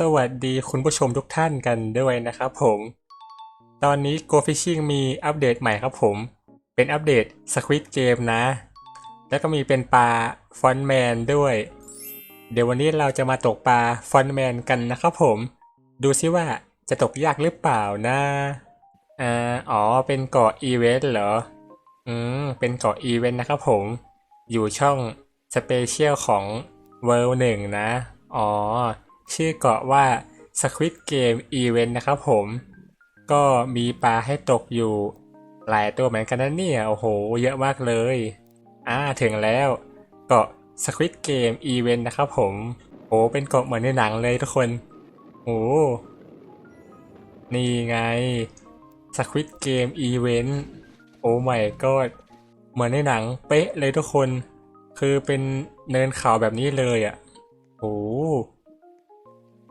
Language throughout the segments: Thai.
สวัสดีคุณผู้ชมทุกท่านกันด้วยนะครับผม ตอนนี้ Go Fishing มีอัปเดตใหม่ครับผม เป็นอัปเดต Squid Game นะ แล้วก็มีเป็นปลาฟอนแมนด้วย เดี๋ยววันนี้เราจะมาตกปลาฟอนแมนกันนะครับผม ดูซิว่าจะตกยากหรือเปล่านะอ่าอ๋อ เป็นเกาะอีเวนต์เหรอ อืม เป็นเกาะอีเวนต์นะครับผม อยู่ช่องสเปเชียลของ World 1นะ อ๋อ ชื่อเกาะว่า Squid Game Event นะครับผม ก็มีปลาให้ตกอยู่ หลายตัวเหมือนกันนะเนี่ย โอ้โห เยอะมากเลย อ่า ถึงแล้ว เกาะ Squid Game Event นะครับผม โอ้เป็นเกาะเหมือนในหนังเลยทุกคน โอ้นี่ไง Squid Game Event โอ้ my god เหมือนในหนังเป๊ะเลยทุกคน คือเป็นเนินเขาแบบนี้เลยอะโอ้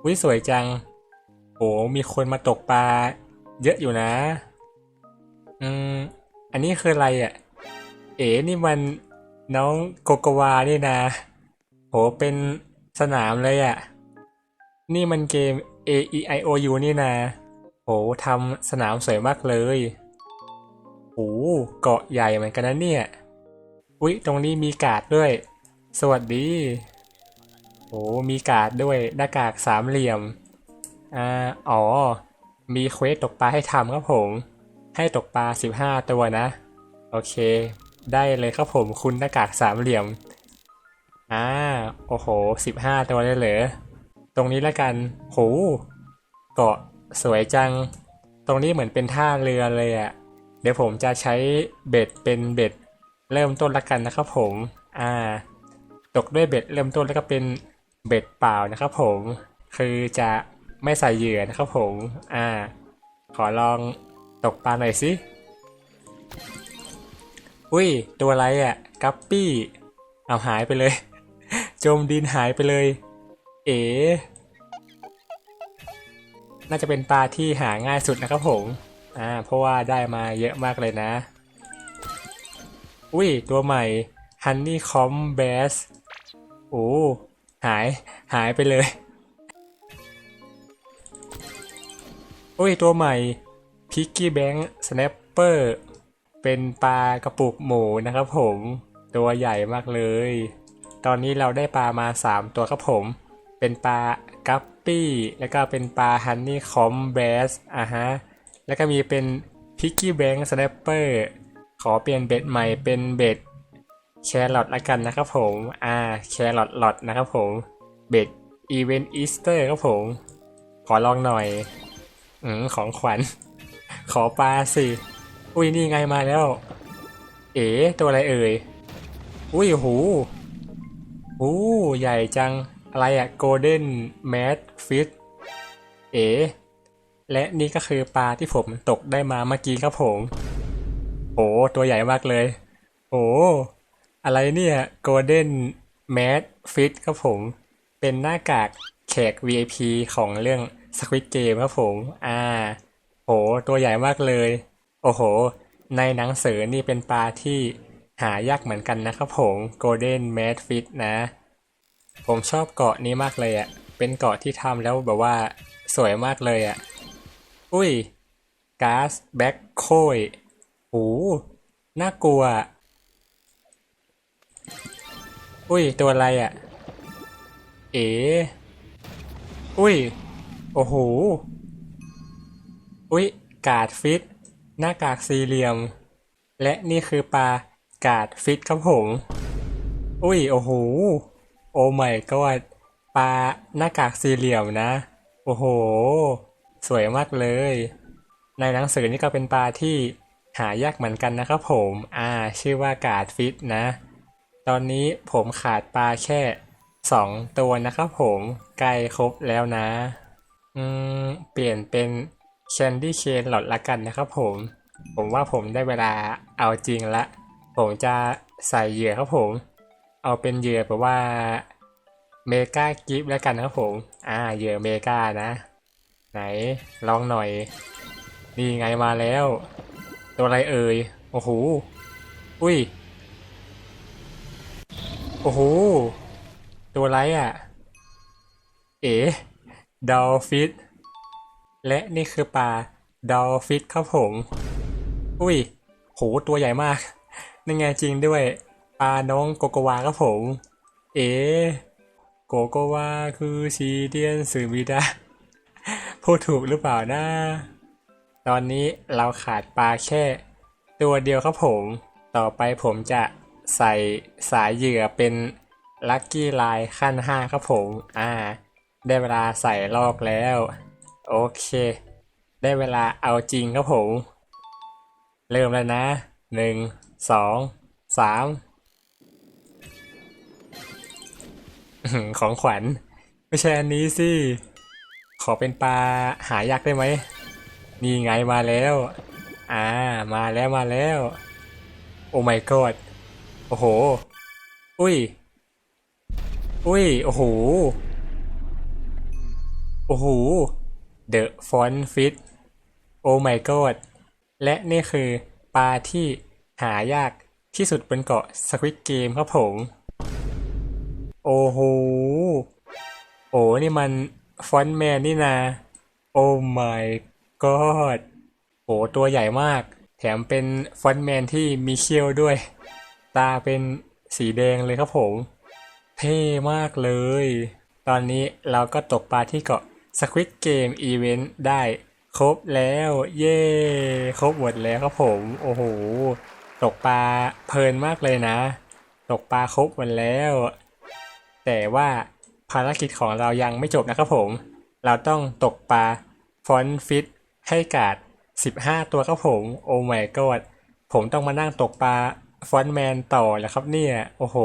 วิสวยจังโอ้มีคนมาตกปลาเยอะอยู่นะ อืม อันนี้คืออะไรอะ เอ๋นี่มันน้องโกโกวานี่นะ โห เป็นสนามเลยอะ นี่มันเกม A E I O U นี่นะ โหทำสนามสวยมากเลยโอ้เกาะใหญ่เหมือนกันนะเนี่ย อุ๊ย ตรงนี้มีกาดด้วย สวัสดี โอ้มีการ์ดด้วยหน้ากากสามเหลี่ยม อ่า อ๋อ มีเควสตกปลาให้ทำครับผม ให้ตกปลา 15 ตัวนะ โอเค ได้เลยครับผมคุณหน้ากากสามเหลี่ยม อ่า โอ้โห 15 ตัวเลยเหรอ ตรงนี้ละกัน โห เกาะสวยจัง ตรงนี้เหมือนเป็นท่าเรือเลยอะ่ะ เดี๋ยวผมจะใช้เบ็ดเป็นเบ็ด เริ่มต้นละกันนะครับผม อ่า ตกด้วยเบ็ดเริ่มต้นแล้วก็เป็น เบ็ดเปล่านะครับผมคือจะไม่ใส่เหยื่อนะครับผม อ่า ขอลองตกปลาหน่อยสิ อุ้ย ตัวอะไรอะ่ะ กัปปี้ เอาหายไปเลย จมดินหายไปเลย เอ๋ น่าจะเป็นปลาที่หาง่ายสุดนะครับผม อ่า เพราะว่าได้มาเยอะมากเลยนะ อุ้ย ตัวใหม่ Honey Com Bass โอ้ หายหายไปเลยอุ้ย ตัวใหม่ Piggy Bank Snapper เป็นปลากระปุกหมูนะครับผม ตัวใหญ่มากเลย ตอนนี้เราได้ปลามา 3 ตัวครับผม เป็นปลากัปปี้ แล้วก็เป็นปลาฮันนี่คอมแบสอะฮะ แล้วก็มีเป็นพิกกี้แบงค์สแนปเปอร์ขอเปลี่ยนเบ็ดใหม่เป็นเบ็ด แครอทละกันนะครับผม อ่าแครอทลอตนะครับผม เบ็ดอีเวนต์อีสเตอร์ครับผม ขอลองหน่อย อืมของขวัญ ขอปลาสิ อุ้ย นี่ไงมาแล้ว เอ๋ตัวอะไรเอ่ย อุ้ยหูหูใหญ่จัง อะไรอะ Golden Mad Fish เอ๋และนี่ก็คือปลาที่ผมตกได้มาเมื่อกี้ครับผม โอ้ตัวใหญ่มากเลย โอ้ อะไรเนี่ย Golden Mad Fish ครับผม เป็นหน้ากากแขก VIP ของเรื่อง Squid Game ครับผม อ่า โห ตัวใหญ่มากเลย โอ้โห ในหนังสือนี่เป็นปลาที่หายากเหมือนกันนะครับผม Golden Mad Fish นะ ผมชอบเกาะนี้มากเลยอะ่ะ เป็นเกาะที่ทำแล้วแบบว่าสวยมากเลยอะ่ะ อุ้ยก๊าซแบ็คโคยโอ้น่ากลัว อุ้ย ตัวอะไรอะ่ะ เอ๋อุ้ย โอ้โห อุ้ย กาดฟิต หน้ากากสี่เหลี่ยม และนี่คือปลากาดฟิตครับผม อุ้ย โอ้โห โอ้ไม่ก็ปลาหน้ากากสี่เหลี่ยมนะ โอ้โห สวยมากเลย ในหนังสือนี่ก็เป็นปลาที่หายากเหมือนกันนะครับผม อ่า ชื่อว่ากาดฟิตนะ ตอนนี้ผมขาดปลาแค่สองตัวนะครับผมใกล้ครบแล้วนะ อืม เปลี่ยนเป็นแคนดี้เคนหลอดละกันนะครับผม ผมว่าผมได้เวลาเอาจริงละ ผมจะใส่เหยื่อครับผม เอาเป็นเหยื่อแบบว่าเมกากิฟแล้วกันนะครับผม อ่า เหยื่อเมกานะ ไหนลองหน่อย นี่ไงมาแล้ว ตัวอะไรเอ่ย โอ้โห อุ้ย โอ้โห ตัวไรอะ เอ๋ดอลฟิตและนี่คือปลาดอลฟิตครับผม อุ้ย โห ตัวใหญ่มากนั่นไงจริงด้วย ปลาน้องโกโกวาครับผม เอ๋โกโกวาคือซีเดียนสือบิดาพูดถูกหรือเปล่านะ ตอนนี้เราขาดปลาแค่ ตัวเดียวครับผม ต่อไปผมจะ ใส่สายเหยื่อเป็นลัคกี้ไลน์ขั้น 5 ครับผม อ่า ได้เวลาใส่ลอกแล้ว โอเค ได้เวลาเอาจริงครับผม เริ่มแล้วนะหนึ่งสองสามของขวัญ ไม่ใช่อันนี้สิ ขอเป็นปลาหายากได้ไหม นี่ไงมาแล้ว อ่า มาแล้วมาแล้ว โอ้ my god โอ้โห อุ้ย อุ้ย โอ้โห โอ้โห The Font Fit โอ้ my god และนี่คือปลาที่หายากที่สุดบนเกาะ Squid Game ครับผม โอ้โห โอ้นี่มันฟอนต์แมนนี่นาโอ้ my god โอ้ตัวใหญ่มาก แถมเป็นฟอนต์แมนที่มีเขี้ยวด้วย ตาเป็นสีแดงเลยครับผม เท่มากเลย ตอนนี้เราก็ตกปลาที่เกาะ Squid Game Event ได้ครบแล้ว เย้ครบหมดแล้วครับผม โอ้โห ตกปลาเพลินมากเลยนะ ตกปลาครบหมดแล้ว แต่ว่าภารกิจของเรายังไม่จบนะครับผม เราต้องตกปลาฟอนฟิตให้กาด 15 ตัวครับผม โอ้ my god ผมต้องมานั่งตกปลา ฟอนแมนต่อแล้วครับเนี่ย โอ้โห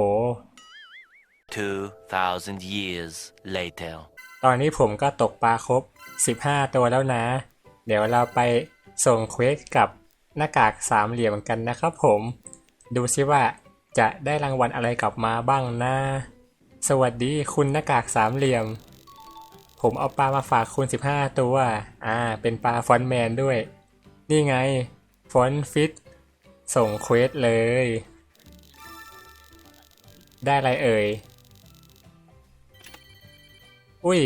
2,000 years later. ตอนนี้ผมก็ตกปลาครบ 15 ตัวแล้วนะ เดี๋ยวเราไปส่งเควสกับหน้ากากสามเหลี่ยมกันนะครับผม ดูซิว่าจะได้รางวัลอะไรกลับมาบ้างนะ สวัสดีคุณหน้ากากสามเหลี่ยม ผมเอาปลามาฝากคุณ 15 ตัว อ่า เป็นปลาฟอนต์แมนด้วย นี่ไง ฟอนต์ฟิต ส่งเควสเลย ได้อะไรเอ่ย อุ้ย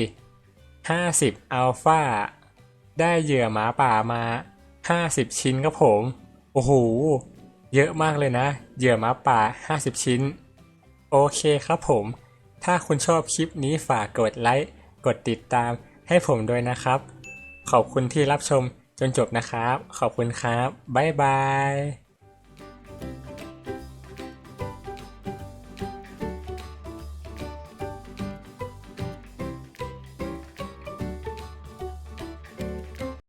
50อัลฟาได้เหยื่อหมาป่ามา50ชิ้นครับผม โอ้โห เยอะมากเลยนะ เหยื่อหมาป่า50ชิ้น โอเคครับผม ถ้าคุณชอบคลิปนี้ฝากกดไลค์ กดติดตามให้ผมด้วยนะครับ ขอบคุณที่รับชมจนจบนะครับ ขอบคุณครับ บ๊ายบาย